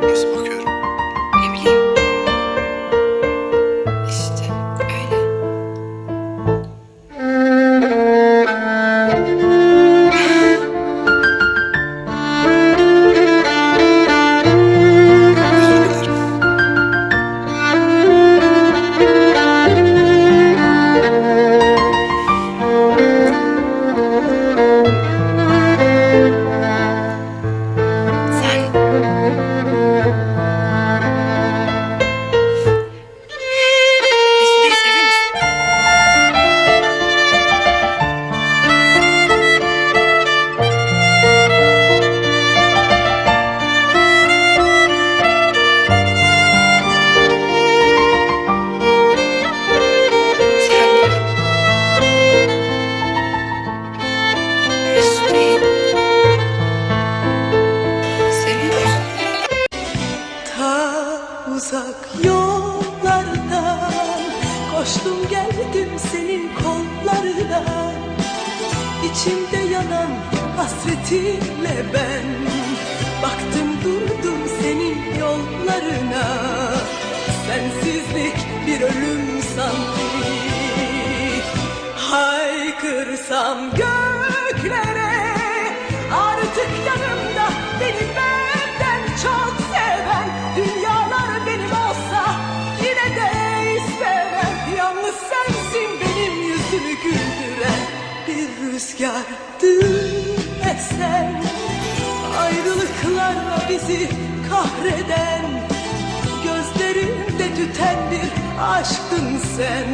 Yes, okay. Uzak yollardan Koştum geldim senin kollarına. İçimde yanan hasretinle ben. Baktım durdum senin yollarına. Sensizlik bir ölüm sanki. Haykırsam göklere rüzgardı esen Ayrılıklarla bizi kahreden Gözlerinde tüten bir aşktın sen